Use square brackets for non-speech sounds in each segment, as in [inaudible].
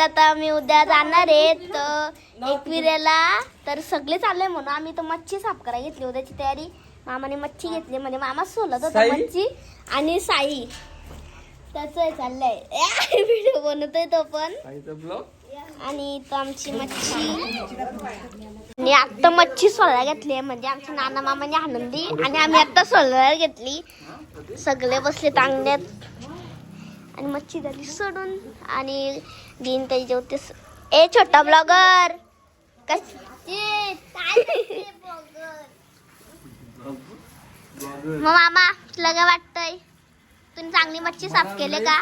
आता आम्ही उद्या जाणार आहे तर एकविरेला तर सगळे चालले म्हणून आम्ही तर मच्छी साफ करायला घेतली उद्याची तयारी. मामाने मच्छी घेतली म्हणजे मामा सोलत होता? मच्छी आणि साई. त्याच चाललंय. व्हिडिओ बनवतोय तो पण. ब्लॉग? आणि इथं आमची मच्छी. आणि आता मच्छी सोलायला घेतली म्हणजे आमच्या नाना मामाने आनंदी आणि आम्ही आता सोलायला घेतली. सगळे बसले तांगण्यात आणि मच्छी झाली सोडून. आणि दिन त्याच्या होते ए छोटा ब्लॉगर. कस मग मामा तुला काय वाटतंय? तुम्ही चांगली मच्छी साफ केले का?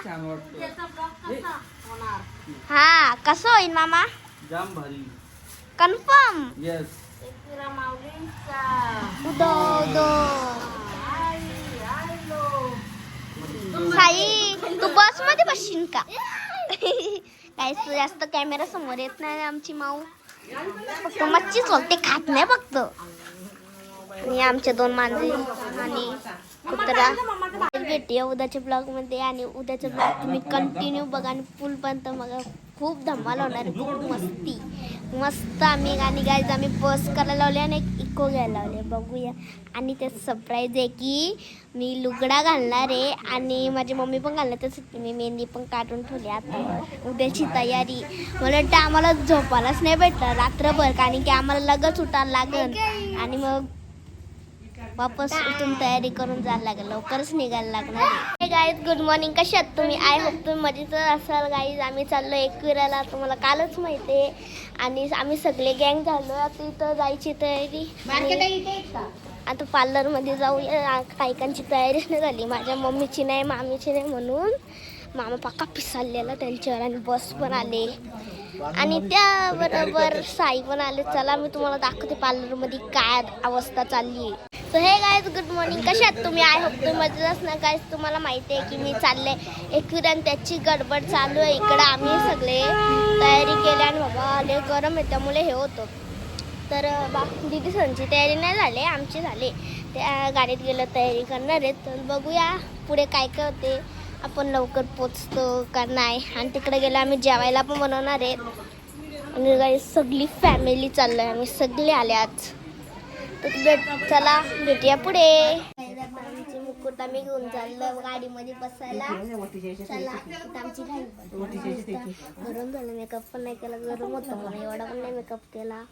हा कसं होईल मामा? जाम भारी. कन्फर्म येस उदो उदो. साई तू बसमध्ये बसशील का? काहीच जास्त कॅमेरा समोर येत नाही आमची माऊ. फक्त मच्छी सोलते खात नाही फक्त. आणि आमच्या दोन मांजरी आणि कुत्रा. भेटूया उद्याच्या ब्लॉगमध्ये आणि उद्याच्या ब्लॉग तुम्ही कंटिन्यू बघा आणि फुल पर्यंत मग खूप धमाल होणार आहे. खूप मस्ती. मस्त आम्ही आणि गाईज आम्ही बस करायला लावले आणि एक इको घ्यायला लावले. बघूया. आणि ते सरप्राईज आहे की मी लुगडा घालणार आहे आणि माझी मम्मी पण घालणार तसं मी मेहंदी पण काढून ठेवली आता. उद्याची तयारी. मला वाटतं आम्हाला झोपायलाच नाही भेटलं रात्रभर. कारण की आम्हाला लगच उठायला लागेल. आणि मग वापस उठून तयारी करून जायला लागेल. लवकरच निघायला लागणार गाईज गुड मॉर्निंग कसे आहात तुम्ही? आय होप तुम्ही मजेत असाल. गाईज आम्ही चाललो एकविराला. तुम्हाला कालच माहिती आहे. आणि आम्ही सगळे गँग झालो. आता इथं जायची तयारी. आता पार्लरमध्ये जाऊया. कायकांची तयारीच नाही झाली. माझ्या मम्मीची नाही मामीची नाही म्हणून मामा पक्का पिसाळलेला त्यांच्यावर आणि बस पण आले. आणि त्याबरोबर साई पण आले. चला मी तुम्हाला दाखवते पार्लरमध्ये काय अवस्था चालली आहे. सो हे गायज गुड मॉर्निंग कशा आहात तुम्ही? आय होप तुम्ही मजेतच ना गायज तुम्हाला माहिती आहे की मी चालले एकवीर त्याची गडबड चालू आहे. इकडं आम्ही सगळे तयारी केली आणि बाबा आले. गरम आहे त्यामुळे हे होतं. तर बा दिदी सणची तयारी नाही झाली आमची झाली. त्या गाडीत गेलं तयारी करणार आहेत. तर बघूया पुढे काय काय होते. आपण लवकर पोचतो का नाही? आणि तिकडे गेलं आम्ही जेवायला पण बनवणार आहेत आणि काही सगळी फॅमिली चाललोय आम्ही सगळे आले आज. तर भेट चला भेटूया पुढे. आमची मुकुट आम्ही घेऊन चाललो गाडीमध्ये बसायला. चला आमची घाई गरम झालं मेकअप पण नाही केला गरम होतं पण एवढा पण नाही मेकअप केला.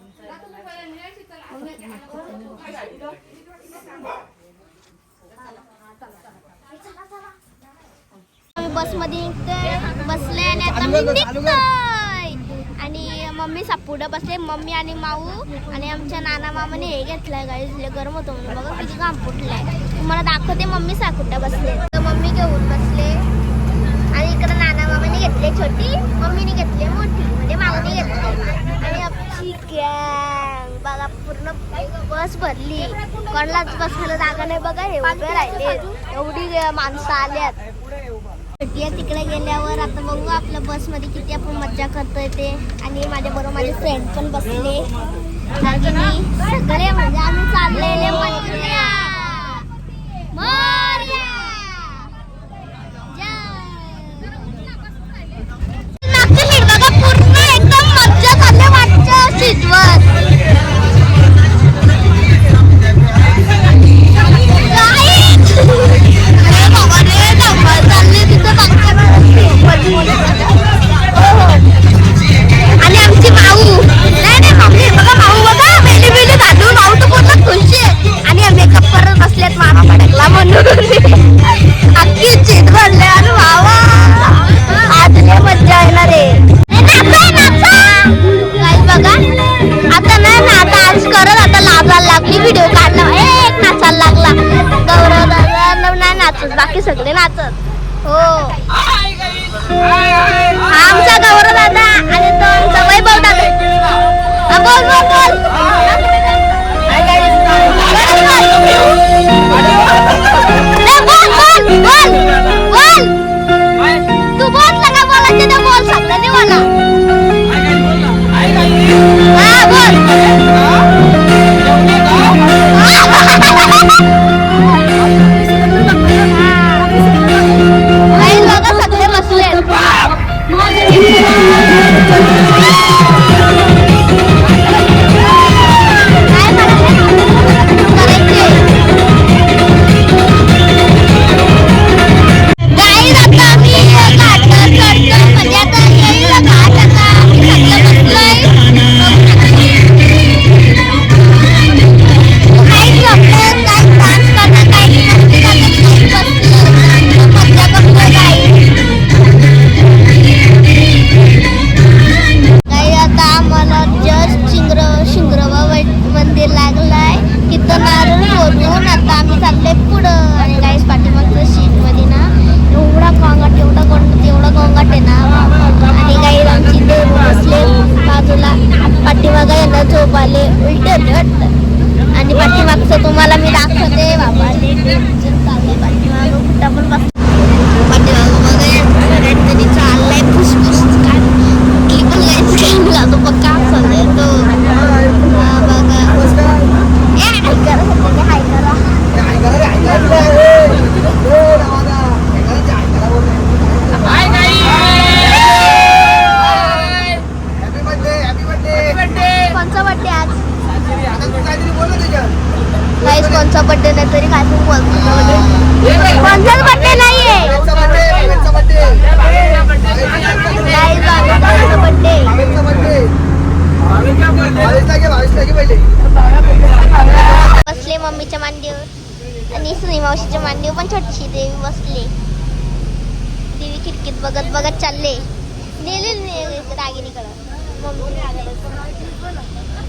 बसमध्ये बसले आणि आता मी निघतोय. आणि मम्मी सापुढं बसले मम्मी आणि माऊ आणि आमच्या नाना मामाने हे घेतलंय गाडी गरम होतं म्हणून. बघा किती घाम फुटलाय. तुम्हाला दाखवते मम्मी साकुट्या बसले. तर मम्मी घेऊन बसले. आणि इकडे नाना मामाने घेतले छोटी मम्मीने घेतली मोठी म्हणजे माऊने घेतली. आणि आमची गँग बघा पूर्ण बस भरली. कोणालाच बसायला जागा नाही बघा हे उभे राहिले. एवढी माणसं आल्यात. भेटूया तिकडे गेल्यावर आता बघू आपल्या बसमध्ये किती आपण मज्जा करतोय ते आणि माझ्या बरोबर माझे फ्रेंड पण बसले मी सगळे म्हणजे आम्ही चाललेले मोरया.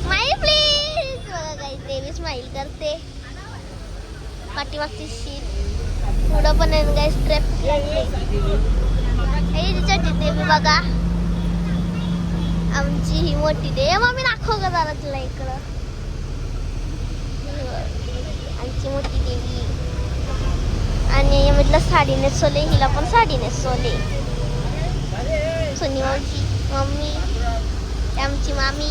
स्माईल प्लीज बघा काही स्माईल करते. पाठीमागची शीट पुढं पण आहे काही स्ट्रेप लागले हे छोटी बघा. आमची ही मोठी दे मम्मी दाखव का जरा तुला इकडं. आमची मोठी देवी आणि म्हटलं साडी नेसवले हिला पण साडी नेसवले सोनी मावशी. मम्मी आमची मामी.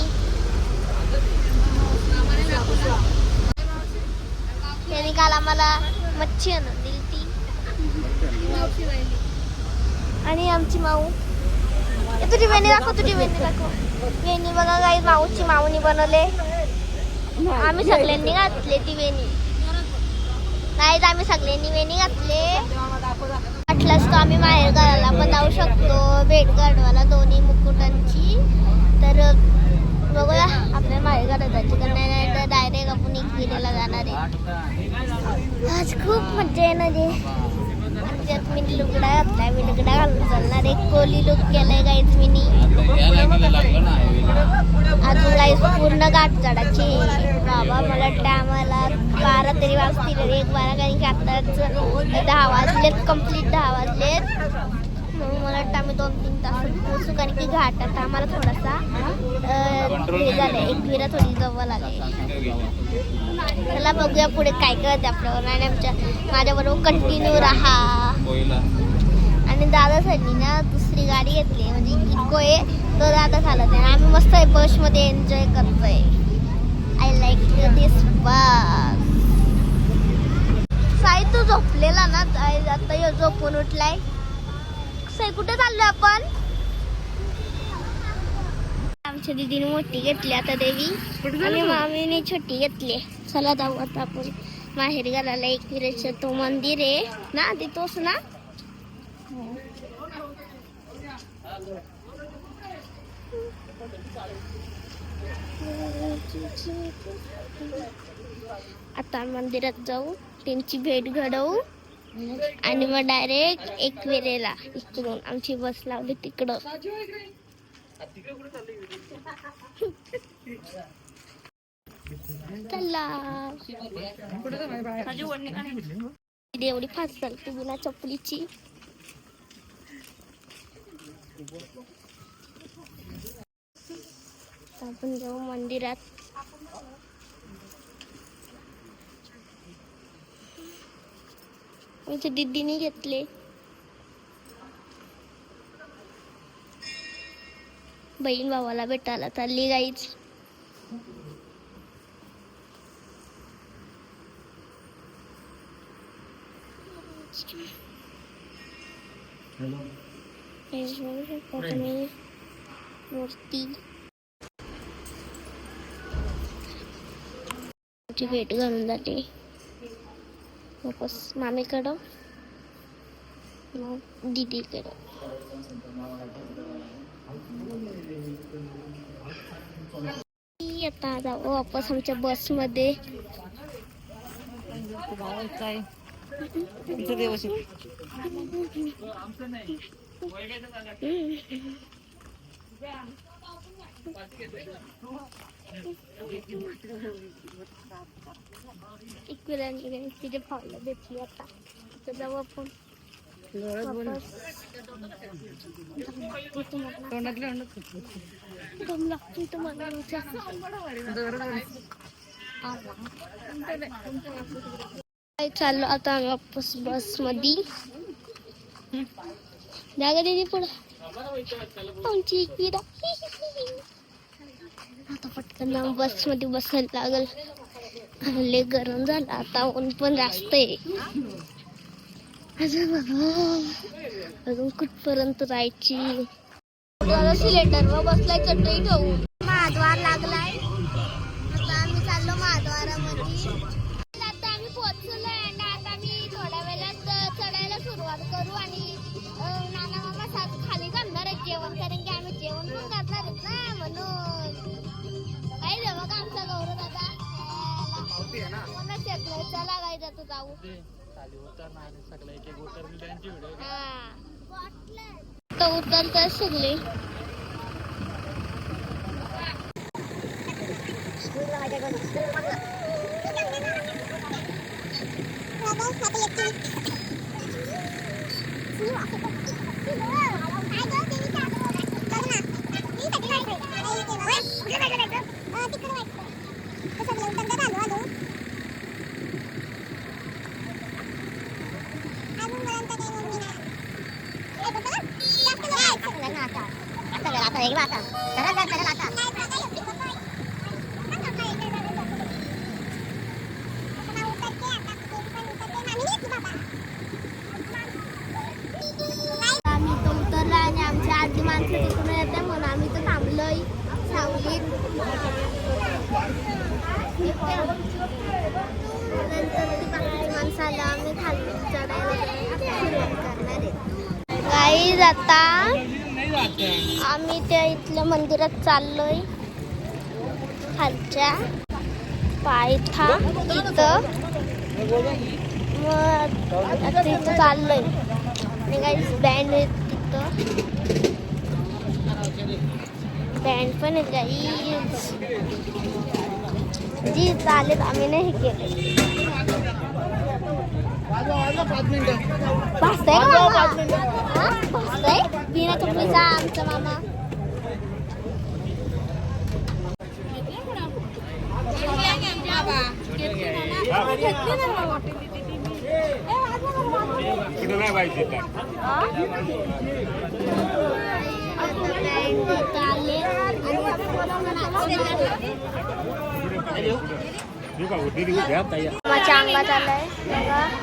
त्याने काल आम्हाला मच्छी आणून दिली ती आणि आमची माऊ. तुझी वेणी दाखव तुझी वेणी दाखव. वेणी बघा काही माऊची माऊनी बनवले. आम्ही सगळ्यांनी घातले ती वेणी नाही आम्ही सगळ्यांनी वेणी घातले. वाटलंच तर आम्ही माहेर घराला पण जाऊ शकतो भेट गाडवाला दोन्ही मुकुटांची. तर बघूया आपल्या माहेर घरात जायची का नाही नाही तर डायरेक्ट आपण एकविरेला जाणार आहे. आज खूप मजा येणार आहे. त्यात मी लुगडा घातलाय मी लुगडा घालून चालणार एक कोली लुक केलाय गाईच मी अजून गाईस पूर्ण गाठ चढायची बाबा. बारा तरी वाजतील एक बारा कारण की आत्ताच दहा वाजलेत कंप्लीट दहा वाजलेत. म्हणून मला वाटतं आम्ही दोन तीन तास पोचू कारण की घाट आता आम्हाला थोडासा हे झालं एक विरा थोडी जवळ लागेल चला बघूया पुढे काय करते आपल्यावर. आणि आमच्या माझ्याबरोबर कंटिन्यू राहा. आणि दादासाठी ना दुसरी गाडी घेतली. म्हणजे इको आहे तो दादा चालत आहे. आम्ही मस्त आहे बसमध्ये एन्जॉय करतोय. I like this bus Sai तू झोपलेला ना आता ह्यो झोपून उठलाय. साई कुठे चाललोय आपण? आमच्या दीदीने मोठी घेतली आता देवी. आणि मामीने छोटी घेतली. चला जाऊ आता आपण माहेर घालायला. एक विरेचं तो मंदिर आहे. ना ते तोच ना. आता मंदिरात जाऊ. त्यांची भेट घडवू. आणि मग डायरेक्ट एक वेळेला इकडून आमची बस लावली तिकडं. चला. एवढी फास्ट चालते बिना चपलीची. आपण जाऊ मंदिरात. आमच्या दिदीने घेतले. बहीण भावाला भेटायला चालली गाईच. मूर्ती. भेट घालून जाते. वापस मामीकडं. मग दिदीकडं. आता जाऊ वापस आमच्या बसमध्ये. एक वेळाने तिथे फावलं भेटली आता तर जाऊ आपण वापस. दम लागते तुम्हाला दम लागते तुम्हाला काय चाललो आता आम्ही वापस बसमध्ये जागा दिदी पुढं आमची इकडं. आता पटकन जाऊन बसमध्ये बसायला लागल. लय गरम झालं. आता ऊन पण जास्त आहे. अजून बाबा. अजून कुठपर्यंत जायची? सिलेंडर वर बसलाय चटई ठेवून महाद्वार लागलाय. काय जातो जाऊ हा. तर सरळ जा सरळ आता तो उतरला आणि आमची आजी माणसं तिकडून येते म्हणून आम्ही तर थांबलोय सावलीत नंतर ती बाकीची माणसं आलं आम्ही खाली चढायला सुरुवात करणार आहे गाईज आता आम्ही त्या इथल्या मंदिरात चाललोय खालच्या पायथा तिथं मग आता तिथं चाललोय आणि काही बँड आहेत तिथं बँड पण आहेत गाईज जी चालेल आम्ही नाही हे केले भासतंय का मामा? हा? भासतंय? बिना चपलीचा आमचा मामा आले माझ्या अंगात चांगला बघा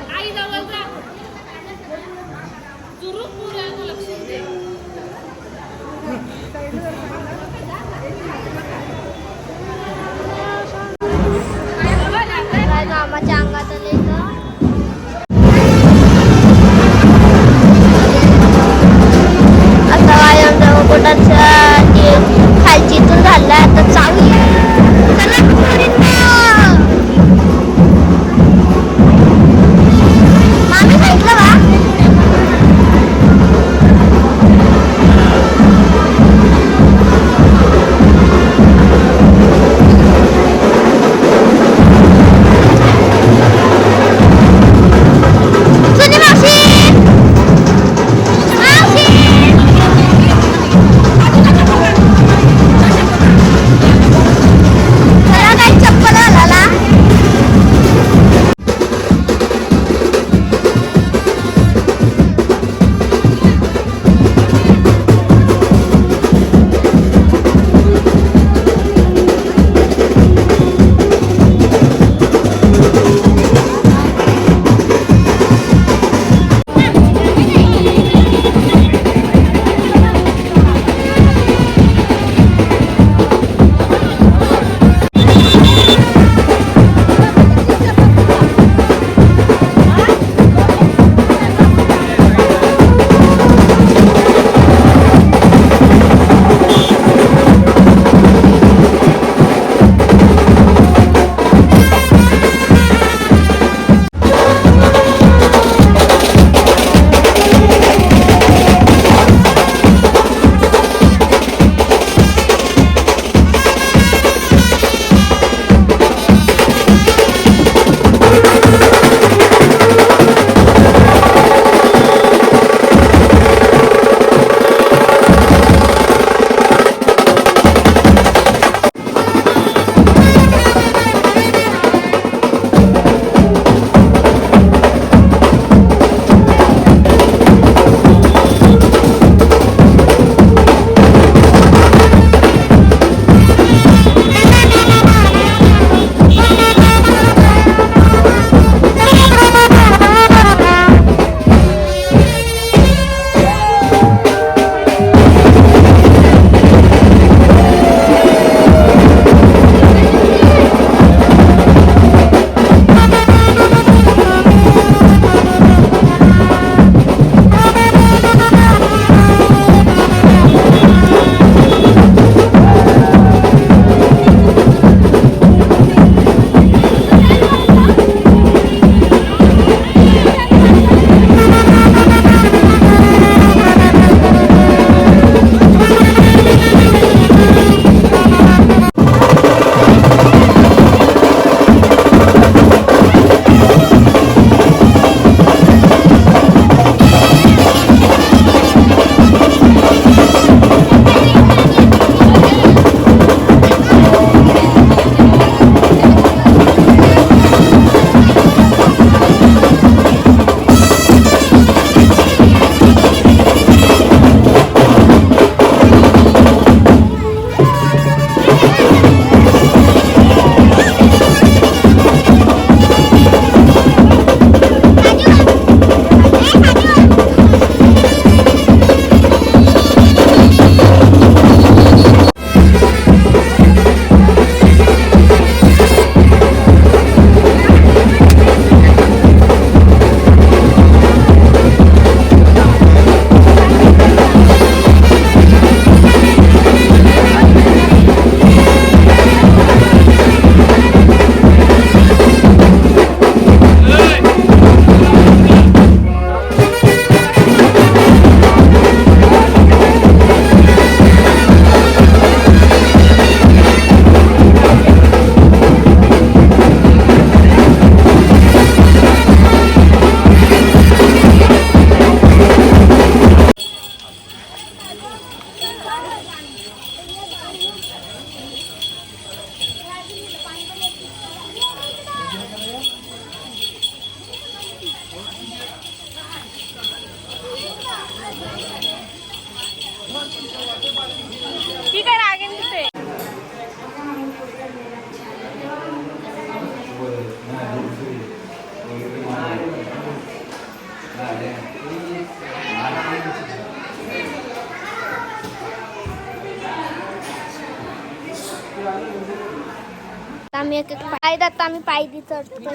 एक एक पाय जातो आम्ही पायदी चढतो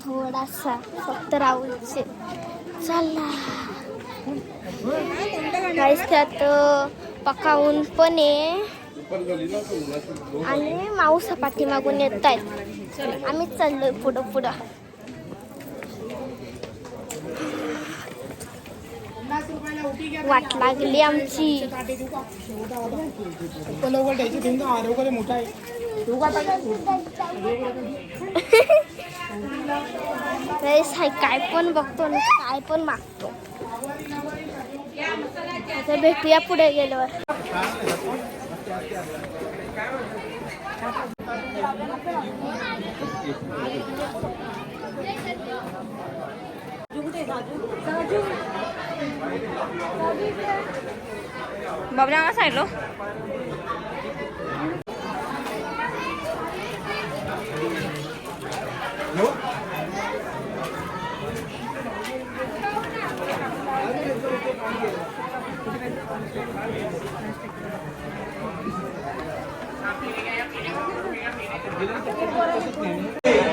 थोडासा फक्त राहूचे चला. काहीच त्यात पकावून पण आहे. आणि माऊस पाठीमागून येत आहेत. आम्ही चाललोय पुढं पुढं. वाट लागली आमची. मोठा आहे. [laughs] काय पण बघतो ना काय पण मागतो. आता भेटूया पुढे गेल्यावर. बाबल्या मला फोटो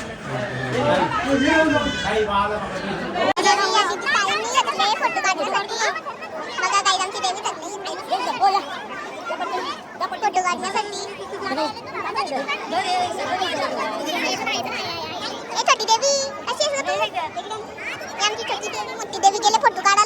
काढण्यासाठी बघा काही आमची देवी अशी आमची छोटी देवी मोठी देवी गेले फोटो काढायला.